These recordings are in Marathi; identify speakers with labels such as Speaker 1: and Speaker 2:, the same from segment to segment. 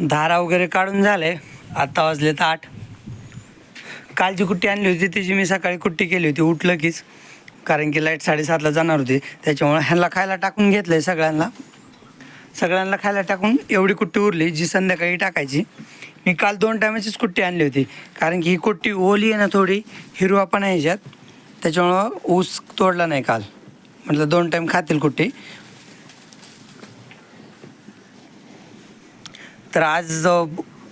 Speaker 1: धारा वगैरे काढून झाले. आत्ता वाजलेत आठ. कालची कुट्टी आणली होती त्याची मी सकाळी कुट्टी केली होती उठलं कीच. कारण की लाइट साडेसातला जाणार होती त्याच्यामुळे ह्यांना खायला टाकून घेतलं आहे सगळ्यांना. सगळ्यांना खायला टाकून एवढी कुट्टी उरली जी संध्याकाळी टाकायची. मी काल दोन टायमाचीच कुट्टी आणली होती कारण की ही कुट्टी ओली आहे ना थोडी हिरवा पण आहे ह्याच्यात. त्याच्यामुळं ऊस तोडला नाही काल. म्हटलं दोन टाईम खातील कुट्टी. तर आज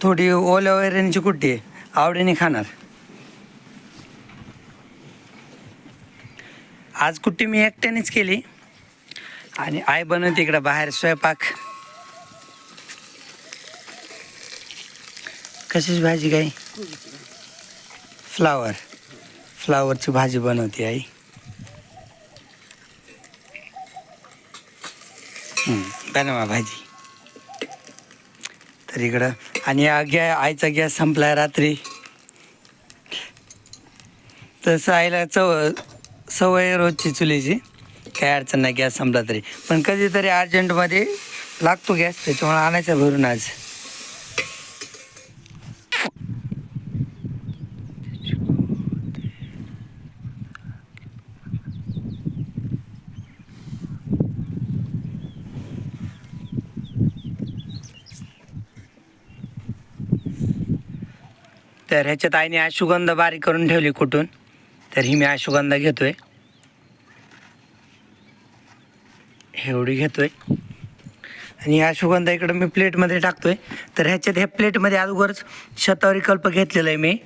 Speaker 1: थोडी ओल्या वैरणीची कुट्टी आहे. आवडीने खाणार. आज कुट्टी मी एकट्यानेच केली. आणि आई बनवते इकडं बाहेर स्वयंपाक. कशीच भाजी काय फ्लावर. फ्लावरची भाजी बनवते आई. बनवा भाजी. तर इकडं आणि हा गॅ आईचा गॅस संपला रात्री. तसं आईला चव सवय रोजची चुलीची. काय अडचण नाही गॅस संपला तरी. पण कधीतरी अर्जंटमध्ये लागतो गॅस त्याच्यामुळे आणायचा भरून आज. तर ह्याच्यात आईने अशुगंध बारीक करून ठेवली कुठून? तर ही मी अशुगंध घेतोय. एवढी घेतोय. आणि हा अश्वगंधा इकडं मी प्लेटमध्ये टाकतोय. तर ह्याच्यात ह्या प्लेटमध्ये अगोदरच शतावरी कल्प घेतलेला आहे मी.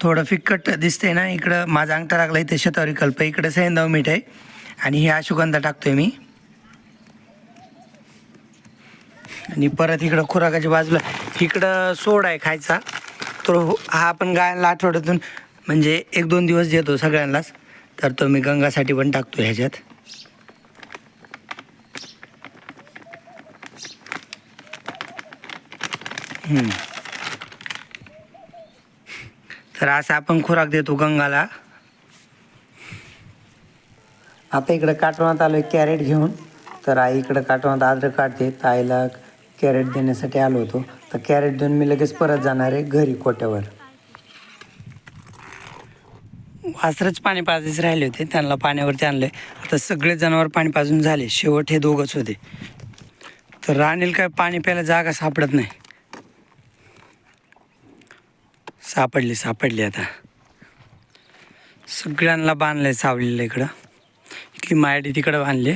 Speaker 1: थोडं फिक्कट दिसतंय ना इकडं माझा अंगठा लागला इथे शतावरी कल्प इकडं सैंदव मीठ आहे. आणि ही अशुगंधा टाकतोय मी. आणि परत इकडं खुराकाच्या बाजूला इकडं सोड आहे खायचा. तो हा आपण गायांना आठवड्यातून म्हणजे एक दोन दिवस देतो सगळ्यांनाच. तर तो मी गंगासाठी पण टाकतो ह्याच्यात. तर असं आपण खुराक देतो गंगाला. आता इकडं काटवणात आलो कॅरेट घेऊन. तर आई इकडं काटवणात आद्र काढते. तर आईला कॅरेट देण्यासाठी आलो होतो. तर कॅरेट देऊन मी लगेच परत जाणार आहे घरी कोट्यावर. वासरच पाणी पाजायचे राहिले होते त्यांना पाण्यावरती आणले आता सगळे जनावर पाणी पाजून झाले शेवट हे दोघंच होते. तर राणील काय पाणी प्यायला जागा सापडत नाही. सापडली सापडली आता. सगळ्यांना बांधलंय सावलीला इकडं. इथली मायडी तिकडं बांधली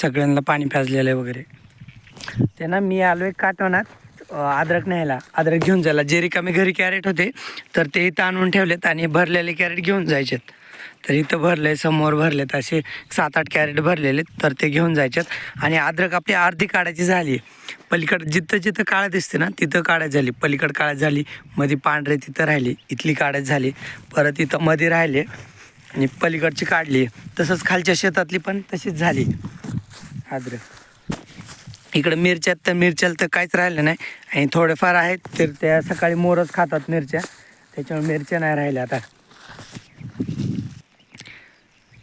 Speaker 1: सगळ्यांना पाणी पाजलेलं आहे वगैरे. त्यांना मी आलो आहे काटवनात अद्रक न्यायला अद्रक घेऊन जायला. जे रिकामे घरी कॅरेट होते तर ते इथं आणून ठेवलेत आणि भरलेले कॅरेट घेऊन जायचेत. तर इथं भरले समोर भरलेत असे सात आठ कॅरेट भरलेले तर ते घेऊन जायचेत. आणि अद्रक आपली अर्धी काढायची झाली. पलीकड जिथं जिथं काळ्या दिसते ना तिथं काढायची झाली. पलीकड काढायची झाली मध्ये पांढरे तिथं राहिली इथली काढायची झाली. परत इथं मध्ये राहिले आणि पलीकडची काढली. तसंच खालच्या शेतातली पण तशीच झाली. अद्रक. इकडं मिरच्यात तर मिरच्याला तर काहीच राहिलं नाही. आणि थोडेफार आहेत तर त्या सकाळी मोरच खातात मिरच्या. त्याच्यामुळे मिरच्या नाही राहिल्या आता.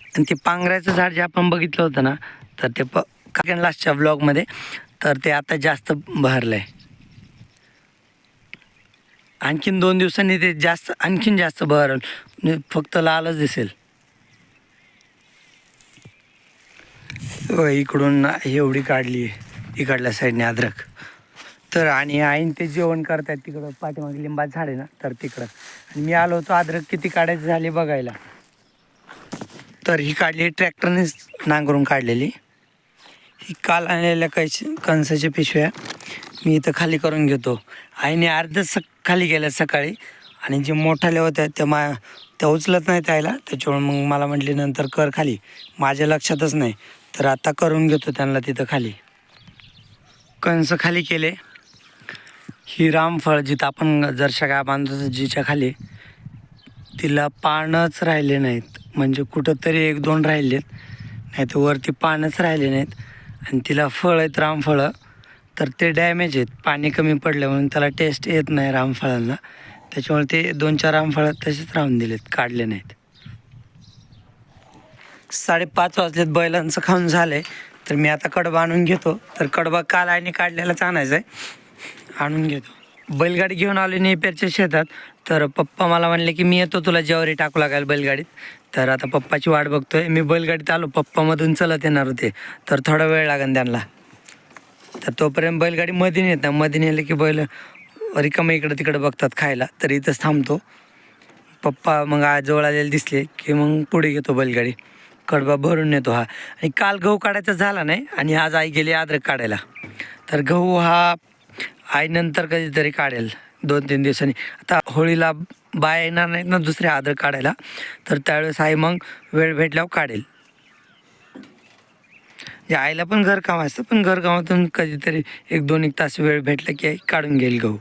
Speaker 1: आणि ते पांघराचं झाड जे आपण बघितलं होतं ना तर ते प काकण लास्टच्या ब्लॉगमध्ये तर ते आता जास्त बहरलं आहे आणखीन दोन दिवसांनी ते जास्त आणखीन जास्त बहरल म्हणजे फक्त लालच दिसेल. होय, इकडून एवढी काढली आहे इकडल्या साईडने अद्रक. तर आणि आईन ते जेवण करतात तिकडं. पाठीमागे लिंबात झाड आहे ना तर तिकडं. आणि मी आलो होतो अद्रक किती काढायची झाली बघायला. तर ही काढली ट्रॅक्टरनेच नांगरून काढलेली. ही काल आणलेल्या कैश कणसाच्या पिशव्या मी इथं खाली करून घेतो. आईने अर्धच स खाली गेल्या सकाळी. आणि जे मोठाल्या होत्या त्या मा त्या उचलत नाही त्याला त्याच्यामुळे मग मला म्हटली नंतर कर खाली. माझ्या लक्षातच नाही. तर आता करून घेतो त्यांना तिथं खाली. कंस खाली केले. ही रामफळ जिथं आपण जरशा गाय बांधतो जिच्या खाली तिला पानच राहिले नाहीत. म्हणजे कुठंतरी एक दोन राहिलेत. नाही तर वरती पानच राहिले नाहीत. आणि तिला फळ आहेत रामफळं तर ते डॅमेज आहेत. पाणी कमी पडलं म्हणून त्याला टेस्ट येत नाही रामफळांना त्याच्यामुळे ते दोन चार रामफळं तसेच राहून दिलेत काढले नाहीत. साडेपाच वाजलेत बैलांचं खाऊन झालं आहे तर मी आता कडबा आणून घेतो. तर कडबा काल आईने काढलेलाच आणायचा आहे. आणून घेतो. बैलगाडी घेऊन आलो नेपेरच्या शेतात. तर पप्पा मला म्हणले की मी येतो तुला जेवारी टाकू लागेल बैलगाडीत. तर आता पप्पाची वाट बघतोय. मी बैलगाडीत आलो. पप्पामधून चलत येणार होते. तर थोडा वेळ लागेल त्यांना. तर तोपर्यंत बैलगाडी मध्ये नेत ना मध्ये नेले की बैल रिकामं इकडं तिकडं बघतात खायला. तर इथंच थांबतो. पप्पा मग आज जवळ आलेले दिसले की मग पुढे घेतो बैलगाडी. कडबा भरून नेतो हा. आणि काल गहू काढायचा झाला नाही आणि आज आई गेली अद्रक काढायला. तर गहू हा आईनंतर कधीतरी काढेल दोन तीन दिवसांनी. आता होळीला बाया येणार नाहीत ना दुसरे अद्रक काढायला. तर त्यावेळेस आई मग वेळ भेटल्यावर काढेल. म्हणजे आईला पण घरकाम असतं पण घरकामातून कधीतरी एक दोन एक तास वेळ भेटला की आई काढून घेईल गहू.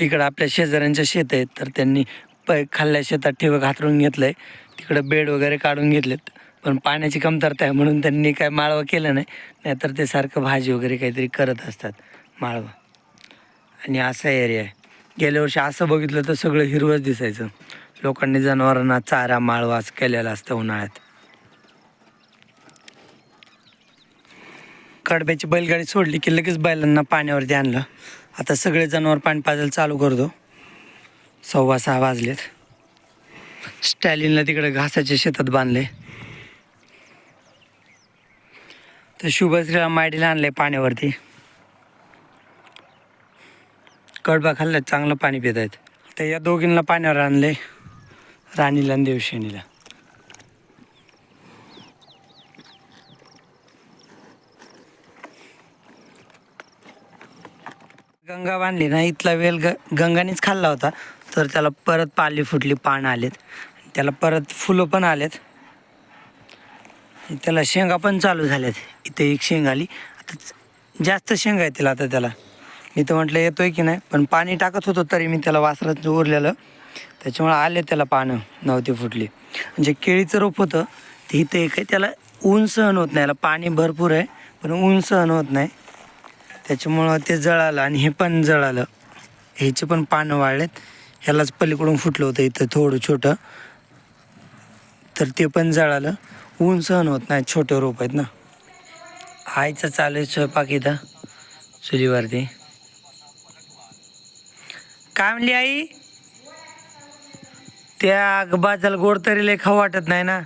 Speaker 1: इकडं आपल्या शेजाऱ्यांच्या शेत आहेत तर त्यांनी प खाल्ल्या शेतात ठेवं घातरून घेतलं आहे तिकडं बेड वगैरे काढून घेतलेत. पण पाण्याची कमतरता आहे म्हणून त्यांनी काय माळवं केलं नाही. नाहीतर ते सारखं भाजी वगैरे काहीतरी करत असतात माळवं. आणि असा एरिया आहे. गेल्या वर्षी असं बघितलं तर सगळं हिरवंच दिसायचं. लोकांनी जनावरांना चारा माळवा असं केलेला असतं उन्हाळ्यात. कडब्याची बैलगाडी सोडली की लगेच बैलांना पाण्यावरती आणलं. आता सगळे जनावर पाणी पाजायला चालू करतो. सव्वा सहा वाजलेत. स्टॅलिनला तिकडे घासाच्या शेतात बांधले. तर शुभश्रीला माडीला आणले पाण्यावरती. कडबा खाल्ल्यात चांगलं पाणी पित आहेत. तर या दोघींना पाण्यावर आणले राणीला आणि देवशेणीला. गंगा बांधली ना इथला वेल ग गंगानेच खाल्ला होता तर त्याला परत पाली फुटली पानं आलेत. त्याला परत फुलं पण आलेत. त्याला शेंगा पण चालू झाल्यात. इथे एक शेंग आली. आता जास्त शेंगा येतील आता त्याला. मी तर म्हटलं येतोय की नाही? पण पाणी टाकत होतो तरी मी त्याला वासरात उरलेलं. त्याच्यामुळे आले त्याला पानं नव्हती फुटली. म्हणजे केळीचं रोप होतं ते इथं एक आहे. त्याला ऊन सहन होत नाही. याला पाणी भरपूर आहे पण ऊन सहन होत नाही. त्याच्यामुळं ते जळालं आणि हे पण जळालं. ह्याचे पण पानं वाळलेत. ह्यालाच पलीकडून फुटलं होतं इथं थोडं छोटं. तर ते पण जळालं. ऊन सहन होत नाही छोटे रोप आहेत ना. आईचं चालू आहे स्वयंपाक इथं चुलीवरती. काय म्हणली आई? त्या बाजाला गोड तरी लय खाऊ वाटत नाही ना.